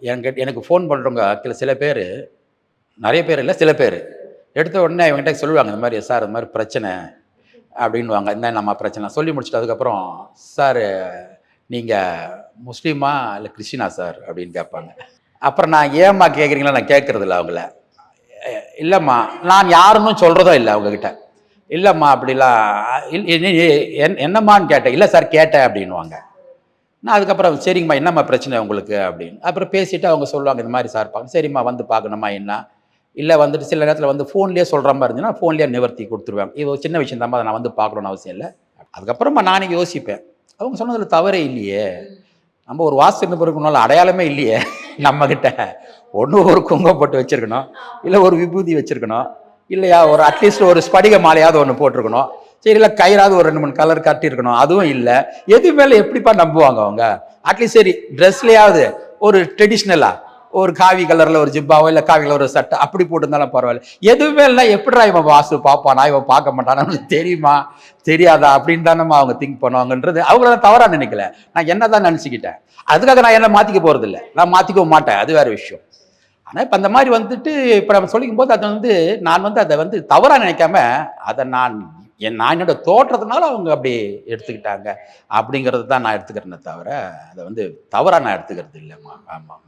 எனக்கு எனக்கு ஃபோன் பண்ணுறவங்க சில சில பேர் நிறைய பேர் இல்லை சில பேர். எடுத்த உடனே இவங்ககிட்ட சொல்லுவாங்க இந்த மாதிரி சார் இந்த மாதிரி பிரச்சனை அப்படின்வாங்க இந்த நம்ம பிரச்சனை. சொல்லி முடிச்சுட்டு அதுக்கப்புறம் சார் நீங்கள் முஸ்லீமா இல்லை கிறிஸ்டினா சார்? அப்படின்னு கேட்பாங்க. அப்புறம் நான் ஏம்மா கேட்குறீங்களா நான் கேட்குறதில்ல அவங்கள. இல்லைம்மா நான் யாருன்னு சொல்கிறதும் இல்லை அவங்கக்கிட்ட இல்லைம்மா அப்படிலாம் இல்- என்- என்னம்மான்னு கேட்டேன். இல்லை சார் கேட்டேன் அப்படின்வாங்க நான் அதுக்கப்புறம் சரிங்கம்மா என்னம்மா பிரச்சனை உங்களுக்கு? அப்படின்னு. அப்புறம் பேசிட்டு அவங்க சொல்லுவாங்க இந்த மாதிரி சார் பார்க்க சரிம்மா வந்து பார்க்கணுமா என்ன? இல்லை வந்துட்டு சில நேரத்தில் வந்து ஃபோன்லேயே சொல்கிற மாதிரி இருந்துச்சுன்னா ஃபோன்லேயே நிவர்த்தி கொடுத்துருவேன் இது ஒரு சின்ன விஷயம் தான் அதை நான் வந்து பார்க்கணும்னு அவசியம் இல்லை. அதுக்கப்புறமா நானே யோசிப்பேன். அவங்க சொன்னதில் தவறே இல்லையே. நம்ம ஒரு வாசு நிபுணர்னால அடையாளமே இல்லையே நம்மக்கிட்ட ஒன்று ஒரு குங்கம் போட்டு வச்சுருக்கணும் இல்லை ஒரு விபூதி வச்சுருக்கணும் இல்லையா ஒரு அட்லீஸ்ட் ஒரு ஸ்படிக மாலையாவது ஒன்று போட்டிருக்கணும். சரி இல்லை கயிறாவது ஒரு ரெண்டு மூணு கலர் கட்டியிருக்கணும். அதுவும் இல்லை. எது மேலே எப்படிப்பா நம்புவாங்க அவங்க? அட்லீஸ்ட் சரி ட்ரெஸ்லையாவது ஒரு ட்ரெடிஷ்னலாக ஒரு காவி கலரில் ஒரு ஜிப்பாவோ இல்லை காவி கலர் ஒரு சட்டை அப்படி போட்டிருந்தாலும் பரவாயில்ல. எதுவுமே இல்லை எப்படிடா இவன் வாசு பார்ப்பானா இவன் பார்க்க மாட்டானா? தெரியுமா? தெரியாதா? அப்படின்னு தானம்மா அவங்க திங்க் பண்ணுவாங்கன்றது. அவங்கள தவறாக நினைக்கல. நான் என்ன தான் நினச்சிக்கிட்டேன். அதுக்காக நான் என்ன மாற்றிக்க போகிறதில்ல நான் மாற்றிக்கவும் மாட்டேன். அது வேறு விஷயம். ஆனால் இப்போ அந்த மாதிரி வந்துட்டு இப்போ நம்ம சொல்லிக்கும் போது அதை வந்து நான் வந்து அதை வந்து தவறாக நினைக்காம அதை நான் என் நான் என்னோட தோற்றத்தினால அவங்க அப்படி எடுத்துக்கிட்டாங்க. அப்படிங்கிறது தான் நான் எடுத்துக்கிறேனே தவிர அதை வந்து தவறாக நான் எடுத்துக்கிறது இல்லைம்மா. ஆமாம் ஆமாம்